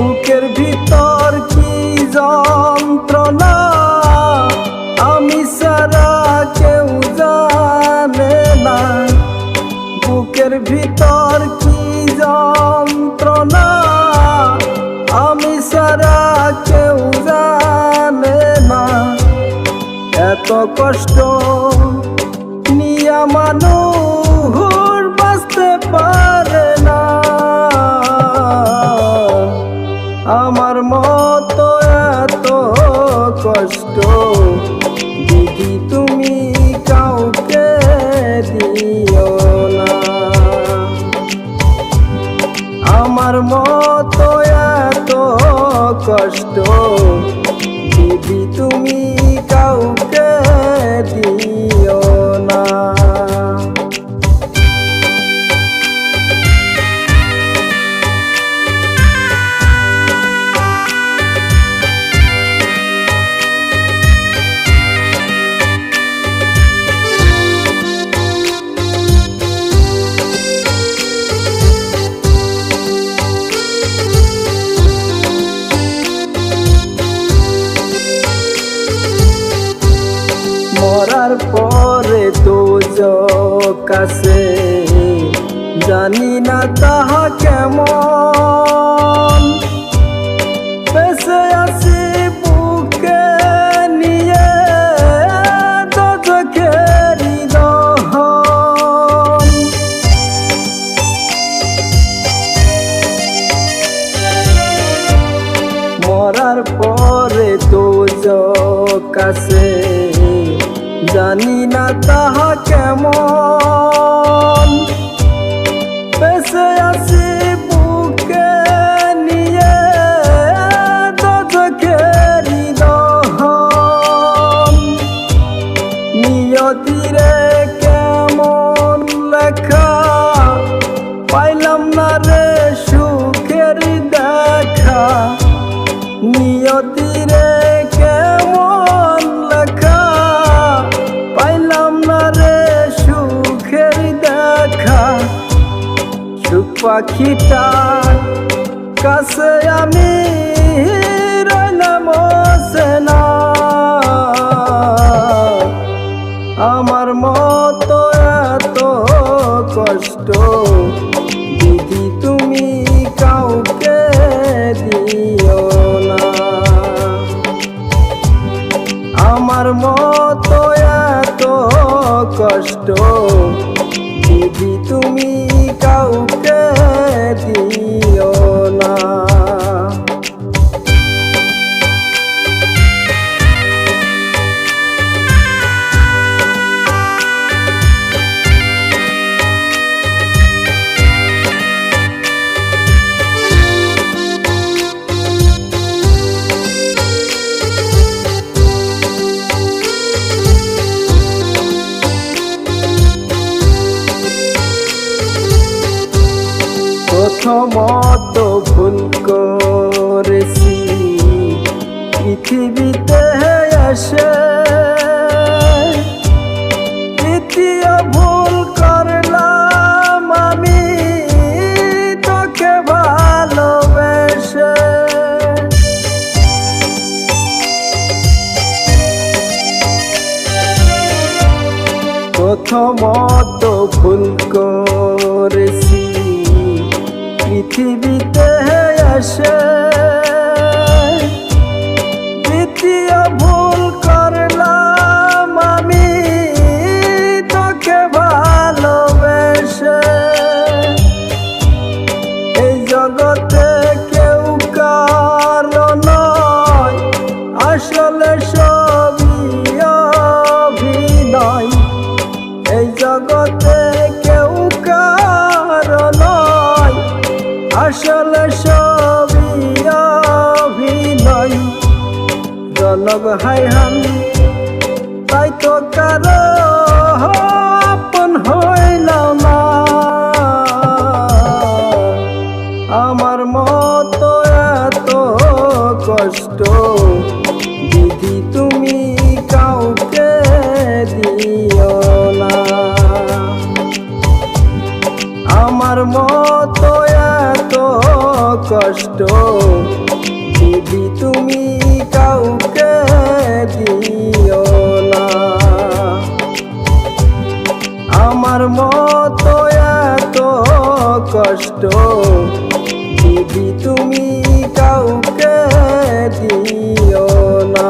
বুকের ভিতর কি যন্ত্রণা? আমি সারা কেউ জানে না। বুকের ভিতর কি যন্ত্রণা? আমি সারা কেউ জানে না। এত কষ্ট কষ্ট। দিদি তুমি কাউকে দিও না। আমার মতো এত কষ্ট। দিদি তুমি মরার পরে তো কাছে জানি না তাহা কেমন জানি না তাহা কেমন। সুখ পাখিটা কাছে আমি রইলাম না আমার মতো এত কষ্ট দিদি তুমি কাউকে দিও না। আমার মতো এত কষ্ট দিদি তুমি কাউকে দিও না। প্রথমত ভুল করেছি। পৃথিবীতে এসে দ্বিতীয় ভুল তোকে প্রথমত ভুল করেছি আসলে সবই অভিনয়। জনক হাইহান তাই তো কারও তুমি কাউকে দিও না। আমার মতো এত কষ্ট দিদি তুমি কাউকে দিও না।